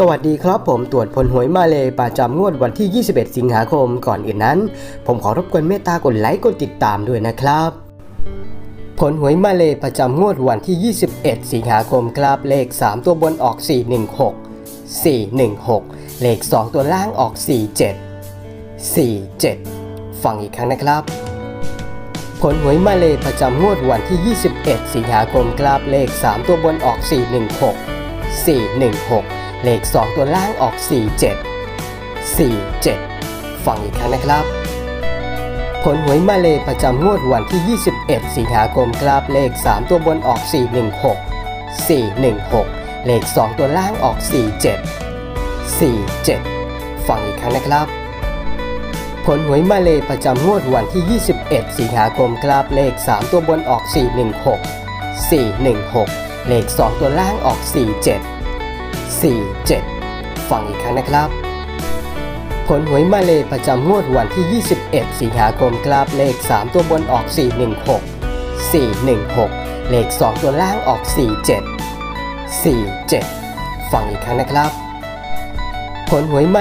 สวัสดีครับผมตรวจผลหวยมาเลยประจำงวดวันที่ 21 สิงหาคมก่อนอื่นนั้น ผมขอรบกวนเมตตากดไลค์กดติดตามด้วยนะครับ ผลหวยมาเลยประจำงวดวันที่ 21 สิงหาคมครับเลข 3 ตัวบนออก 416 416 เลข 2 ตัวล่างออก 47 47 ฟังอีกครั้งนะครับ ผลหวยมาเลยประจำงวดวันที่ 21 สิงหาคมครับเลข 3 ตัวบนออก 416 416 เลข 2 ตัวล่างออก 47 47 ฟังอีกครั้งนะครับ ผลหวยมาเลยประจำงวดวันที่ 21 สิงหาคมครับเลข 3 ตัวบนออก 416 416 เลข 2 ตัวล่างออก 47 47 ฟังอีกครั้งนะครับ ผลหวยมาเลยประจำงวดวันที่ 21 สิงหาคมครับเลข 3 ตัวบนออก 416 416 เลข 2 ตัวล่างออก 47 47 ฟังอีกครั้งนะครับ ผลหวยมาเลยประจำงวดวันที่ 21 สิงหาคมครับเลข 3 ตัวบนออก 416 416 เลข 2 ตัวล่างออก 47 47 ฟังอีกครั้งนะครับ ผลหวยมา